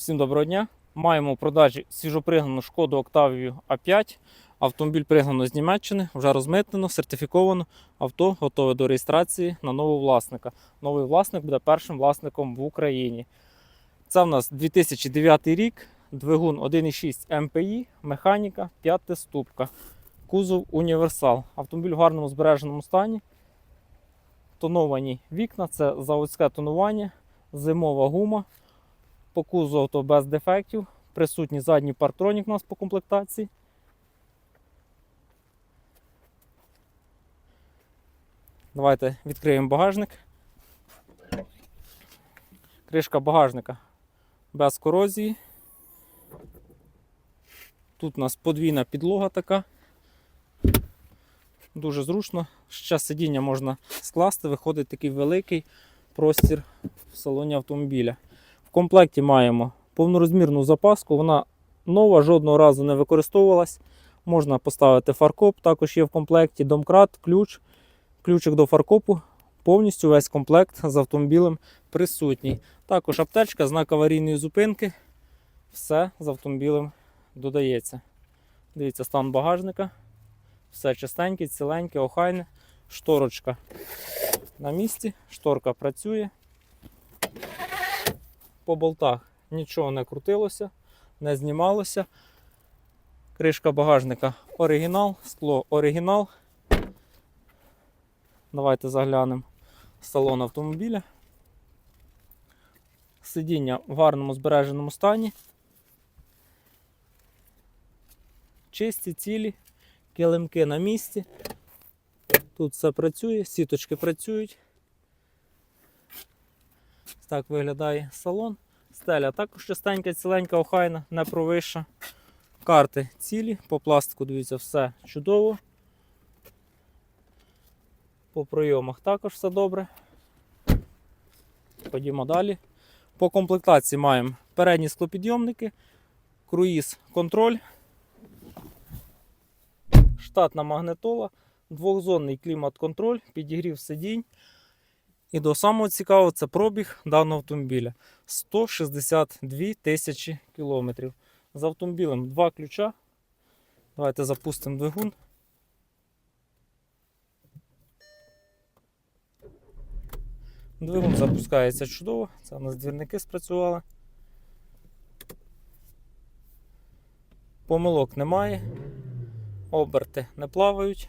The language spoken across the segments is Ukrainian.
Всім доброго дня. Маємо у продажі свіжопригнану шкоду Октавію А5. Автомобіль пригнано з Німеччини, вже розмитнено, сертифіковано. Авто готове до реєстрації на нового власника. Новий власник буде першим власником в Україні. Це в нас 2009 рік, двигун 1,6 МПІ, механіка, п'ятиступка, кузов універсал. Автомобіль в гарному збереженому стані. Тоновані вікна, це заводське тонування, зимова гума. По кузову авто без дефектів. Присутній задній парктронік у нас по комплектації. Давайте відкриємо багажник. Кришка багажника без корозії. Тут у нас подвійна підлога така. Дуже зручно. Ще сидіння можна скласти, виходить такий великий простір в салоні автомобіля. В комплекті маємо повнорозмірну запаску, вона нова, жодного разу не використовувалась. Можна поставити фаркоп, також є в комплекті домкрат, ключ, ключик до фаркопу. Повністю весь комплект з автомобілем присутній. Також аптечка, знак аварійної зупинки. Все з автомобілем додається. Дивіться, стан багажника. Все чистеньке, ціленьке, охайне. Шторочка на місці, шторка працює по болтах нічого не крутилося, не знімалося. Кришка багажника оригінал, скло оригінал. Давайте заглянемо в салон автомобіля. Сидіння в гарному збереженому стані. Чисті, цілі, килимки на місці. Тут все працює, сіточки працюють. Так виглядає салон. Стеля також частенька, ціленька, охайна, не провища. Карти цілі, по пластику, дивіться, все чудово. По пройомах також все добре. Ходімо далі. По комплектації маємо передні склопідйомники, круїз контроль, штатна магнитола, двохзонний клімат-контроль, підігрів сидінь. І до самого цікавого це пробіг даного автомобіля 162 тисячі кілометрів. З автомобілем два ключа. Давайте запустимо двигун. Двигун запускається чудово. Це у нас двірники спрацювали. Помилок немає. Оберти не плавають.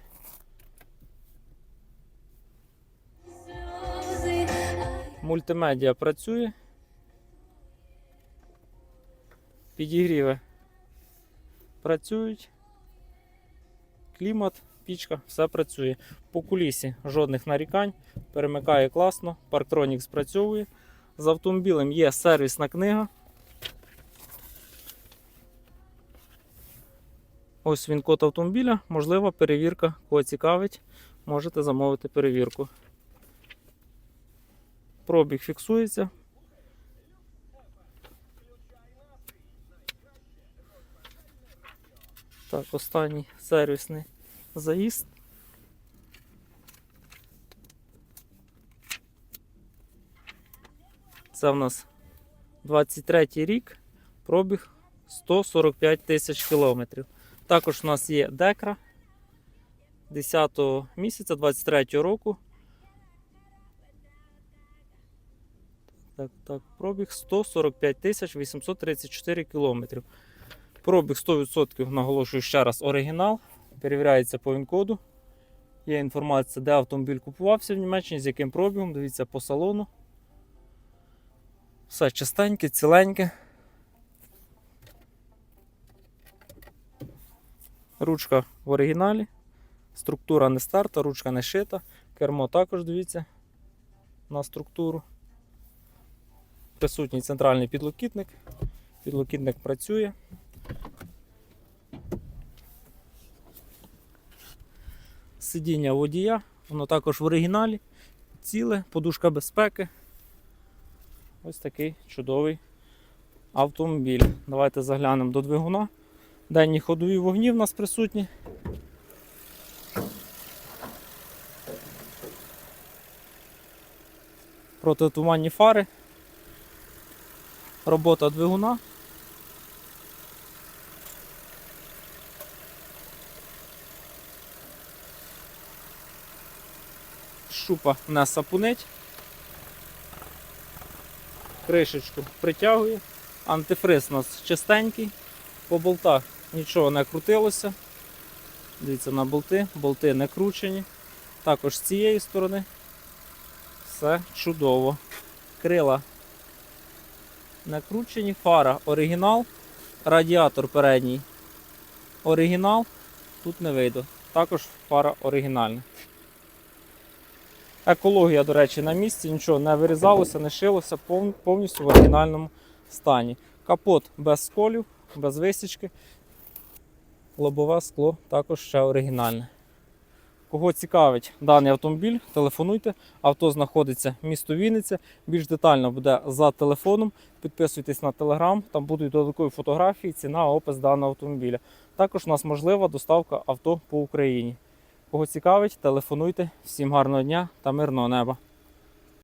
Мультимедіа працює. Підігріви працюють. Клімат, пічка, все працює. По кулісі жодних нарікань. Перемикає класно, парктронік спрацьовує. З автомобілем є сервісна книга. Ось він код автомобіля. Можлива перевірка. Кого цікавить, можете замовити перевірку. Пробіг фіксується. Так, останній сервісний заїзд. Це в нас 23 рік, пробіг 145 тисяч кілометрів. Також у нас є декра 10 місяця 23 року. Так, так, пробіг 145 834 кілометрів. Пробіг 100%, наголошую ще раз, оригінал. Перевіряється по ВІН-коду. Є інформація, де автомобіль купувався в Німеччині, з яким пробігом. Дивіться по салону. Все чистеньке, ціленьке. Ручка в оригіналі. Структура не старта, ручка не шита. Кермо також дивіться на структуру. Присутній центральний підлокітник. Підлокітник працює. Сидіння водія, воно також в оригіналі, ціле, подушка безпеки. Ось такий чудовий автомобіль. Давайте заглянемо до двигуна. Денні ходові вогні в нас присутні. Протитуманні фари. Робота двигуна. Шупа не сапунить. Кришечку притягує. Антифриз у нас чистенький. По болтах нічого не крутилося. Дивіться на болти, болти не кручені. Також з цієї сторони все чудово. Крила накручені, фара оригінал, радіатор передній оригінал, тут не вийду. Також фара оригінальна. Екологія, до речі, на місці, нічого не вирізалося, не шилося, пов- повністю в оригінальному стані. Капот без сколів, без висічки. Лобове скло також ще оригінальне. Кого цікавить даний автомобіль, телефонуйте. Авто знаходиться в місто Вінниця. Більш детально буде за телефоном. Підписуйтесь на телеграм, там будуть додаткові фотографії, ціна, опис даного автомобіля. Також у нас можлива доставка авто по Україні. Кого цікавить, телефонуйте. Всім гарного дня та мирного неба.